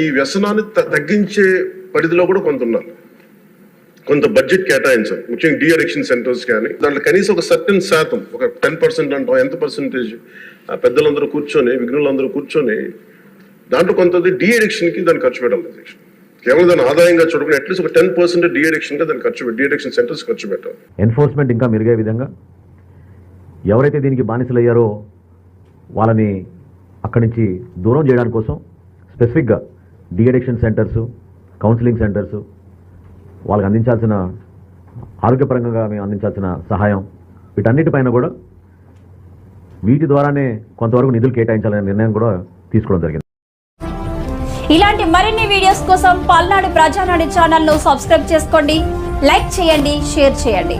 ఈ వ్యసనాన్ని తగ్గించే పరిధిలో కూడా కొంత ఉన్నారు. కొంత బడ్జెట్ కేటాయించాలి ముఖ్యంగా డి అడిక్షన్ సెంటర్స్ కానీ దాంట్లో కనీసం ఒక సర్టెన్ శాతం ఒక టెన్ పర్సెంట్ అంటాం ఎంత పర్సెంటేజ్? పెద్దలందరూ కూర్చొని విఘ్నులందరూ కూర్చొని దాంట్లో కొంతది డి అడిక్షన్కి దాన్ని ఖర్చు పెట్టాలి కేవలం దాని ఆదాయంగా చూడకుండా అట్లీస్ట్ ఒక టెన్ పర్సెంట్ డి అడిక్షన్గా దాన్ని ఖర్చు పెట్టి డి అడిక్షన్ సెంటర్స్ ఖర్చు పెట్టాలి. ఎన్ఫోర్స్మెంట్ ఇంకా మెరుగే విధంగా ఎవరైతే దీనికి బానిసలయ్యారో వాళ్ళని అక్కడి నుంచి దూరం చేయడానికి కోసం స్పెసిఫిక్గా డిఅడిక్షన్ సెంటర్స్ కౌన్సిలింగ్ సెంటర్స్ వాళ్ళకి అందించాల్సిన ఆరోగ్యపరంగా మేము అందించాల్సిన సహాయం వీటన్నిటిపైన కూడా వీటి ద్వారానే కొంతవరకు నిధులు కేటాయించాలనే నిర్ణయం కూడా తీసుకోవడం జరిగింది. ఇలాంటి మరిన్ని వీడియోస్ కోసం పల్నాడు ప్రజానాడు ఛానల్ను సబ్స్క్రైబ్ చేసుకోండి లైక్ చేయండి షేర్ చేయండి.